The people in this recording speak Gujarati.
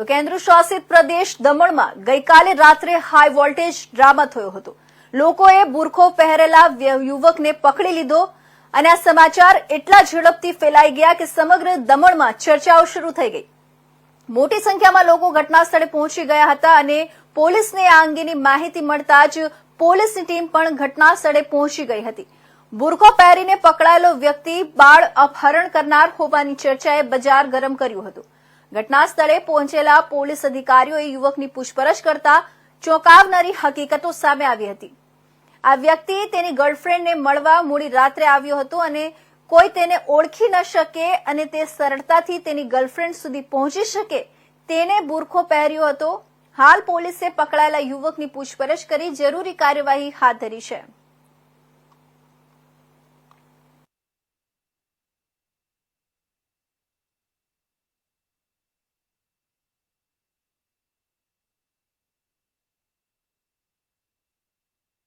તો કેન્દ્ર શાસિત પ્રદેશ દમણમાં ગઈકાલે રાત્રે હાઈ વોલ્ટેજ ડ્રામા થયો હતો. લોકોએ બુરખો પહેરેલા યુવકને પકડી લીધો અને આ સમાચાર એટલા ઝડપથી ફેલાઈ ગયા કે સમગ્ર દમણમાં ચર્ચાઓ શરૂ થઈ ગઈ. મોટી સંખ્યામાં લોકો ઘટના સ્થળે પહોંચી ગયા હતા અને પોલીસને આ અંગેની માહિતી મળતા જ પોલીસની ટીમ પણ ઘટના સ્થળે પહોંચી ગઈ હતી. બુરખો પહેરીને પકડાયેલો વ્યક્તિ બાળ અપહરણ કરનાર હોવાની ચર્ચાએ બજાર ગરમ કર્યું હતું. ઘટના સ્થળે પહોંચેલા પોલીસ અધિકારીઓએ યુવકની પૂછપરછ કરતા ચોંકાવનારી હકીકતો સામે આવી હતી. આ વ્યક્તિ તેની ગર્લફ્રેન્ડને મળવા મોડી રાત્રે આવ્યો હતો અને કોઈ તેને ઓળખી ન શકે અને તે સરળતાથી તેની ગર્લફ્રેન્ડ સુધી પહોંચી શકે તેને બુરખો પહેર્યો હતો. હાલ પોલીસે પકડાયેલા યુવકની પૂછપરછ કરી જરૂરી કાર્યવાહી હાથ ધરી છે.